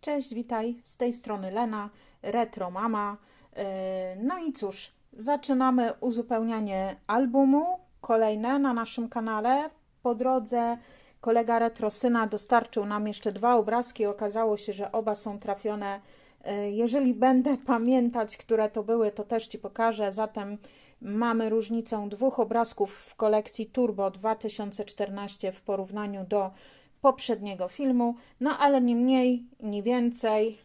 Cześć, witaj. Z tej strony Lena, Retro Mama. Yy, No i cóż, zaczynamy uzupełnianie albumu. Kolejne na naszym kanale. Po drodze kolega Retro Syna dostarczył nam jeszcze dwa obrazki. Okazało się, że oba są trafione. Yy, Jeżeli będę pamiętać, które to były, to też Ci pokażę. Zatem mamy różnicę dwóch obrazków w kolekcji Turbo 2014 w porównaniu do poprzedniego filmu, no ale nie mniej, nie więcej.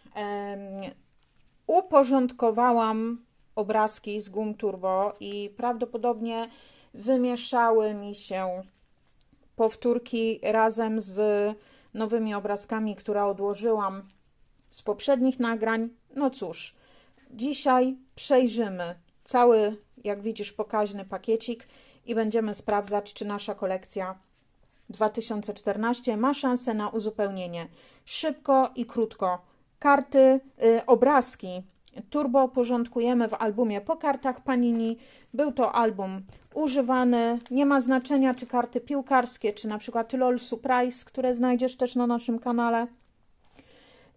uporządkowałam obrazki z gum turbo i prawdopodobnie wymieszały mi się powtórki razem z nowymi obrazkami, które odłożyłam z poprzednich nagrań. No cóż, dzisiaj przejrzymy cały, jak widzisz, pokaźny pakiecik i będziemy sprawdzać, czy nasza kolekcja 2014 ma szansę na uzupełnienie. Szybko i krótko. Karty, y, obrazki turbo porządkujemy w albumie po kartach Panini. Był to album używany. Nie ma znaczenia, czy karty piłkarskie, czy na przykład LOL Surprise, które znajdziesz też na naszym kanale.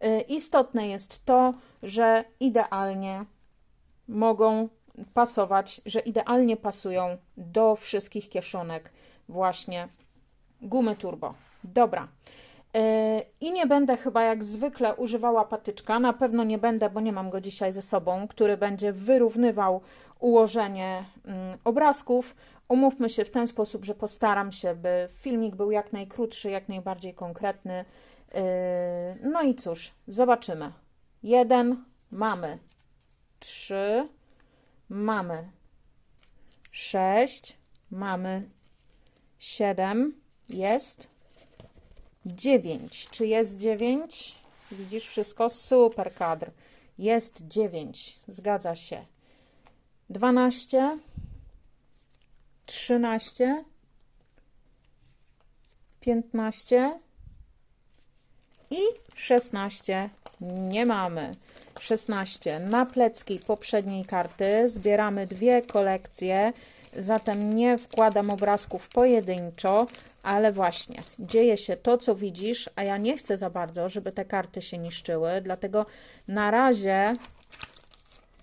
Y, Istotne jest to, że idealnie mogą pasować, że idealnie pasują do wszystkich kieszonek właśnie gumy turbo. Dobra. Yy, I nie będę chyba jak zwykle używała patyczka. Na pewno nie będę, bo nie mam go dzisiaj ze sobą, który będzie wyrównywał ułożenie mm, obrazków. Umówmy się w ten sposób, że postaram się, by filmik był jak najkrótszy, jak najbardziej konkretny. Yy, No i cóż, zobaczymy. Jeden mamy, trzy, mamy sześć, mamy siedem, jest dziewięć. Czy jest dziewięć? Widzisz wszystko? Super kadr. Jest dziewięć. Zgadza się. Dwanaście, trzynaście, piętnaście i szesnaście. Nie mamy. 16 na plecki poprzedniej karty. Zbieramy dwie kolekcje, zatem nie wkładam obrazków pojedynczo, ale właśnie dzieje się to, co widzisz, a ja nie chcę za bardzo, żeby te karty się niszczyły, dlatego na razie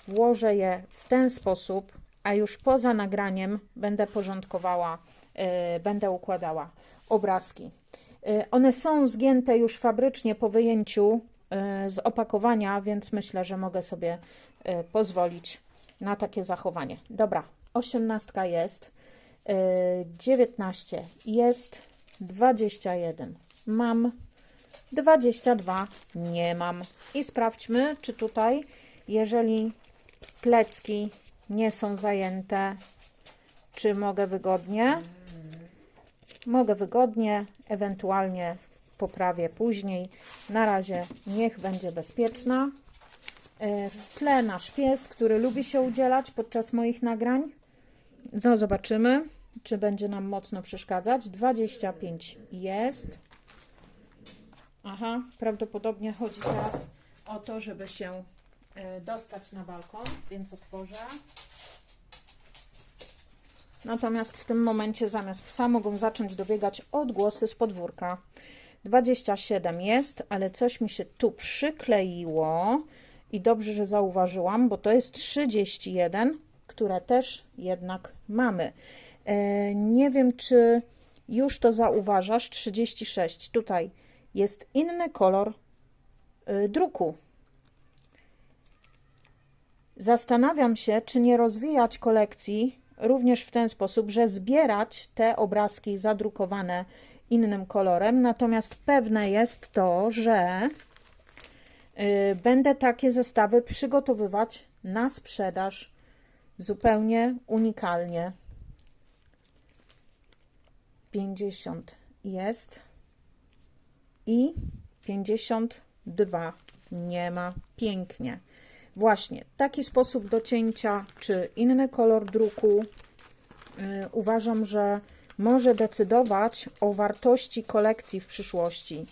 włożę je w ten sposób, a już poza nagraniem będę porządkowała, yy, będę układała obrazki. Yy, one są zgięte już fabrycznie po wyjęciu yy, z opakowania, więc myślę, że mogę sobie yy, pozwolić na takie zachowanie. Dobra, osiemnastka jest, 19 jest, 21 mam, 22 nie mam. I sprawdźmy, czy tutaj, jeżeli plecki nie są zajęte, czy mogę wygodnie? Mogę wygodnie, ewentualnie poprawię później. Na razie niech będzie bezpieczna. E, W tle nasz pies, który lubi się udzielać podczas moich nagrań. No, zobaczymy, czy będzie nam mocno przeszkadzać. 25 jest. Aha, prawdopodobnie chodzi teraz o to, żeby się e, dostać na balkon, więc otworzę. Natomiast w tym momencie zamiast psa mogą zacząć dobiegać odgłosy z podwórka. 27 jest, ale coś mi się tu przykleiło i dobrze, że zauważyłam, bo to jest 31, które też jednak mamy. E, nie wiem, czy już to zauważasz. 36. Tutaj jest inny kolor y, druku. Zastanawiam się, czy nie rozwijać kolekcji również w ten sposób, że zbierać te obrazki zadrukowane innym kolorem. Natomiast pewne jest to, że y, będę takie zestawy przygotowywać na sprzedaż zupełnie unikalnie. 50 jest i 52 nie ma. Pięknie. Właśnie taki sposób docięcia, czy inny kolor druku, yy, uważam, że może decydować o wartości kolekcji w przyszłości.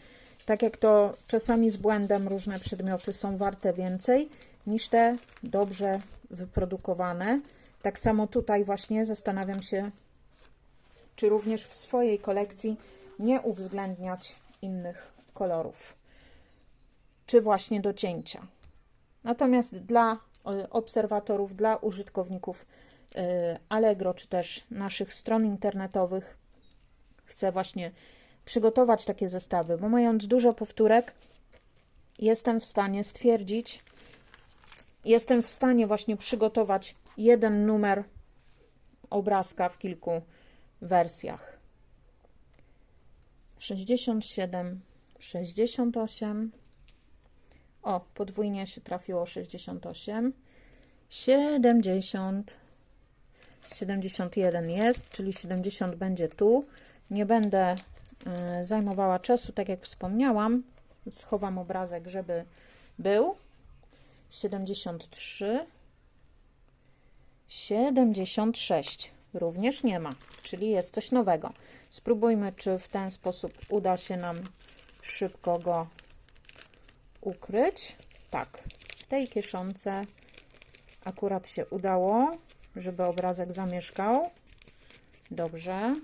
Tak jak to czasami z błędem różne przedmioty są warte więcej niż te dobrze wyprodukowane. Tak samo tutaj właśnie zastanawiam się, czy również w swojej kolekcji nie uwzględniać innych kolorów. czy właśnie do cięcia. Natomiast dla y, obserwatorów, dla użytkowników y, Allegro, czy też naszych stron internetowych, chcę właśnie przygotować takie zestawy, bo mając dużo powtórek, jestem w stanie stwierdzić, jestem w stanie właśnie przygotować jeden numer obrazka w kilku wersjach. 67, 68. O, podwójnie się trafiło 68. 70. 71 jest, czyli 70 będzie tu. Nie będę y, zajmowała czasu, tak jak wspomniałam. Schowam obrazek, żeby był. 73. 76 również nie ma, czyli jest coś nowego. Spróbujmy, czy w ten sposób uda się nam szybko go ukryć. Tak, w tej kieszonce akurat się udało, żeby obrazek zamieszkał. Dobrze.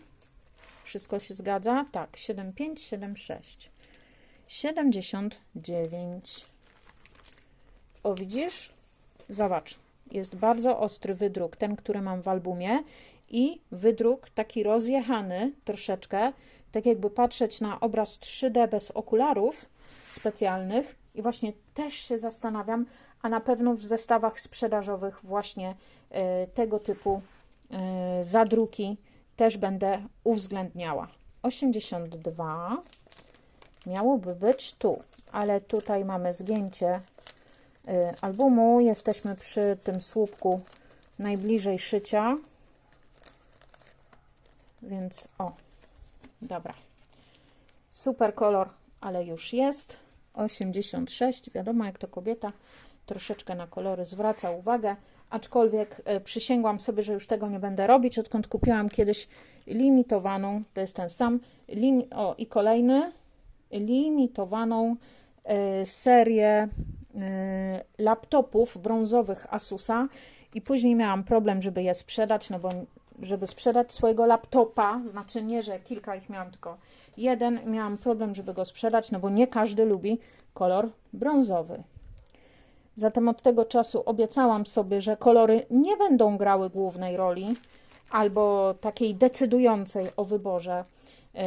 Wszystko się zgadza? Tak, 75, 76. 79. O, widzisz? Zobacz, jest bardzo ostry wydruk, ten, który mam w albumie i wydruk taki rozjechany troszeczkę, tak jakby patrzeć na obraz 3D bez okularów specjalnych i właśnie też się zastanawiam, a na pewno w zestawach sprzedażowych właśnie y, tego typu y, zadruki też będę uwzględniała. 82 miałoby być tu, ale tutaj mamy zgięcie y, albumu. Jesteśmy przy tym słupku najbliżej szycia. Więc o, dobra. Super kolor, ale już jest. 86, wiadomo jak to kobieta, troszeczkę na kolory zwraca uwagę, aczkolwiek y, przysięgłam sobie, że już tego nie będę robić, odkąd kupiłam kiedyś limitowaną, to jest ten sam, lim, o i kolejny, limitowaną y, serię y, laptopów brązowych Asusa i później miałam problem, żeby je sprzedać, no bo żeby sprzedać swojego laptopa, znaczy nie, że kilka ich miałam, tylko jeden, miałam problem, żeby go sprzedać, no bo nie każdy lubi kolor brązowy. Zatem od tego czasu obiecałam sobie, że kolory nie będą grały głównej roli albo takiej decydującej o wyborze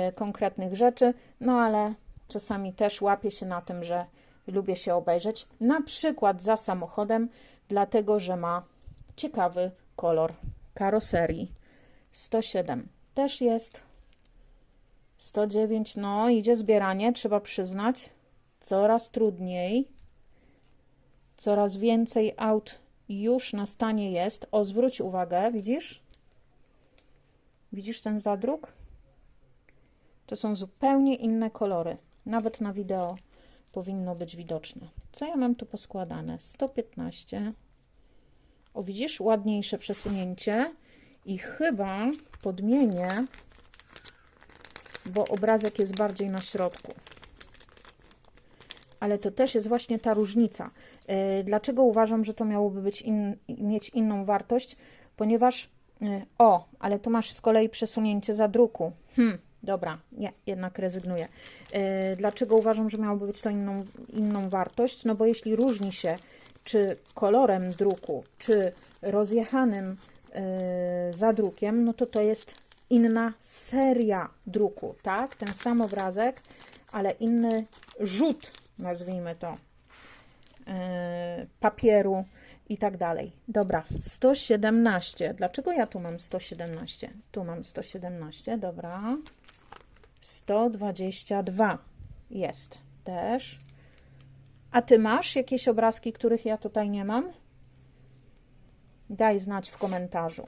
y, konkretnych rzeczy, no ale czasami też łapię się na tym, że lubię się obejrzeć, na przykład za samochodem, dlatego że ma ciekawy kolor karoserii. 107 też jest. 109, no idzie zbieranie, trzeba przyznać. Coraz trudniej. Coraz więcej aut już na stanie jest. O, zwróć uwagę, widzisz? Widzisz ten zadruk? To są zupełnie inne kolory. Nawet na wideo powinno być widoczne. Co ja mam tu poskładane? 115. O, widzisz? Ładniejsze przesunięcie. I chyba podmienię, bo obrazek jest bardziej na środku. Ale to też jest właśnie ta różnica. E, dlaczego uważam, że to miałoby być in, mieć inną wartość? Ponieważ, e, o, ale tu masz z kolei przesunięcie zadruku. Hmm, dobra, nie, jednak rezygnuję. E, dlaczego uważam, że miałoby być to inną, inną wartość? No bo jeśli różni się czy kolorem druku, czy rozjechanym za drukiem, no to to jest inna seria druku, tak? Ten sam obrazek, ale inny rzut, nazwijmy to, y, papieru i tak dalej. Dobra, 117. Dlaczego ja tu mam 117? Tu mam 117, dobra. 122 jest też. A ty masz jakieś obrazki, których ja tutaj nie mam? Daj znać w komentarzu.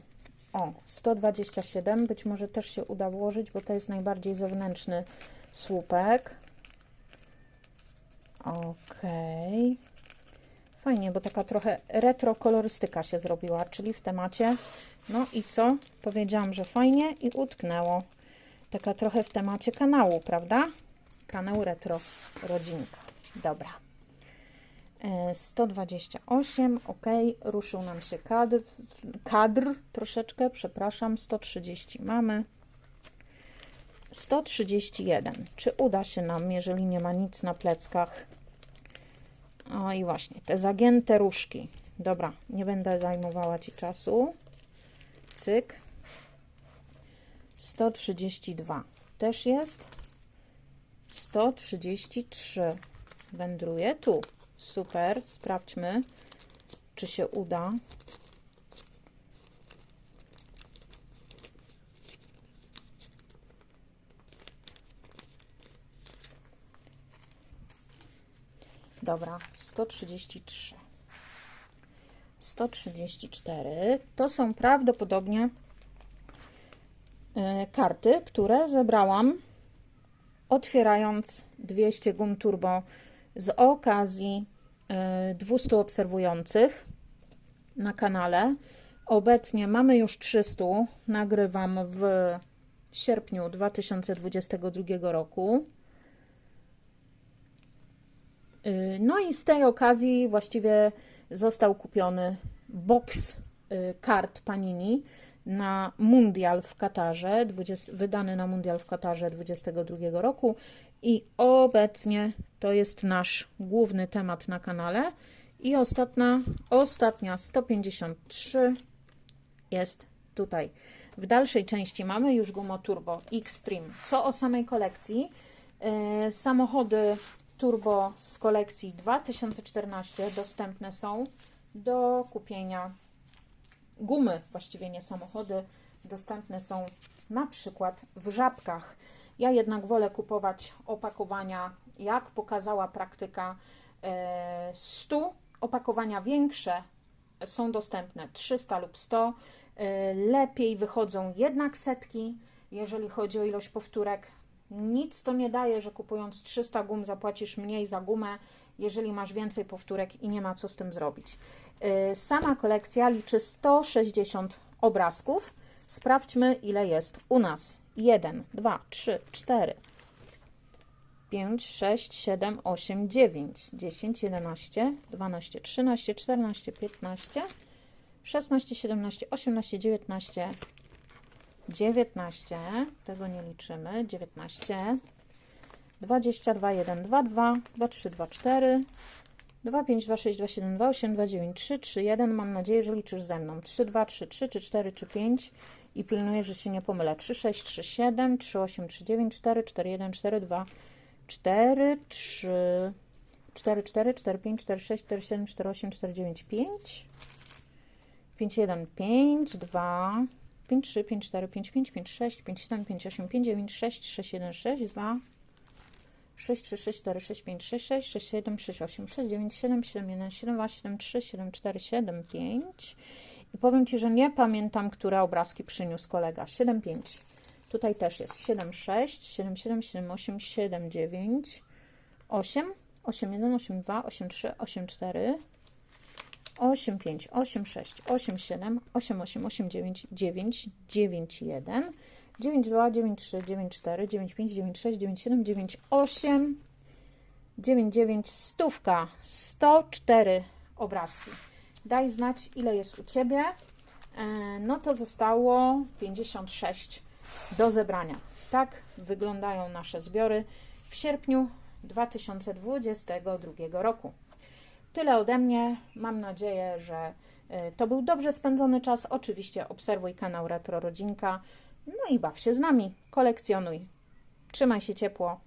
O, 127, być może też się uda włożyć, bo to jest najbardziej zewnętrzny słupek. Ok. Fajnie, bo taka trochę retro kolorystyka się zrobiła, czyli w temacie. No i co? Powiedziałam, że fajnie i utknęło. Taka trochę w temacie kanału, prawda? Kanał retro rodzinka. Dobra. 128, ok, ruszył nam się kadr, kadr troszeczkę, przepraszam, 130 mamy. 131. Czy uda się nam, jeżeli nie ma nic na pleckach, O i właśnie, te zagięte różki. Dobra, nie będę zajmowała Ci czasu. Cyk. 132 też jest. 133 wędruje tu. Super, sprawdźmy, czy się uda. Dobra, 133. 134 to są prawdopodobnie y, karty, które zebrałam otwierając 200 gum turbo z okazji 200 obserwujących na kanale. Obecnie mamy już 300, nagrywam w sierpniu 2022 roku. Y, No i z tej okazji właściwie został kupiony box y, kart Panini na Mundial w Katarze, 20, wydany na Mundial w Katarze 2022 roku i obecnie to jest nasz główny temat na kanale i ostatnia, ostatnia 153 jest tutaj. W dalszej części mamy już Gumo Turbo Xtreme. Co o samej kolekcji? Yy, samochody turbo z kolekcji 2014 dostępne są do kupienia. Gumy, właściwie nie samochody, dostępne są na przykład w żabkach. Ja jednak wolę kupować opakowania, jak pokazała praktyka, e, 100. Opakowania większe są dostępne 300 lub 100. E, Lepiej wychodzą jednak setki, jeżeli chodzi o ilość powtórek. Nic to nie daje, że kupując 300 gum zapłacisz mniej za gumę, jeżeli masz więcej powtórek i nie ma co z tym zrobić. Yy, Sama kolekcja liczy 160 obrazków. Sprawdźmy, ile jest u nas. 1, 2, 3, 4, 5, 6, 7, 8, 9, 10, 11, 12, 13, 14, 15, 16, 17, 18, 19, 19, tego nie liczymy, 19, 22, 1, 2, 2, 2, 3, 2, 4, 2, 5, 2, 6, 2, 7, 2, 8, 2, 9, 3, 3, 1. Mam nadzieję, że liczysz ze mną. 3, 2, 3, 3, czy 4, czy 5 i pilnuję, że się nie pomylę. 3, 6, 3, 7, 3, 8, 3, 9, 4, 4, 1, 4, 2, 4, 3, 4, 4, 4, 5, 4, 6, 4, 7, 4, 8, 4, 9, 5, 5, 1, 5, 2, 5, 3, 5, 4, 5, 5, 5, 6, 5, 7, 5, 8, 5, 9, 6, 6, 1, 6, 2, 6, 3, 6, 4, 6, 5, 6, 6, 6, 7, 6, 8, 6, 9, 7, 7, 1, 7, 2, 7, 3, 7, 4, 7, 5. I powiem Ci, że nie pamiętam, które obrazki przyniósł kolega. 7, 5. Tutaj też jest 7, 6, 7, 7, 7, 8, 7, 9, 8, 8, 1, 8, 2, 8, 3, 8, 4, 8, 5, 8, 6, 8, 7, 8, 8, 8, 9, 9, 9, 1, 9, 2, 9, 3, 9, 4, 9, 5, 9, 6, 9, 7, 9, 8, 9, 9, stówka, 104 obrazki. Daj znać, ile jest u Ciebie. E, No to zostało 56 do zebrania. Tak wyglądają nasze zbiory w sierpniu 2022 roku. Tyle ode mnie. Mam nadzieję, że y, to był dobrze spędzony czas. Oczywiście obserwuj kanał Retro Rodzinka. No i baw się z nami. Kolekcjonuj. Trzymaj się ciepło.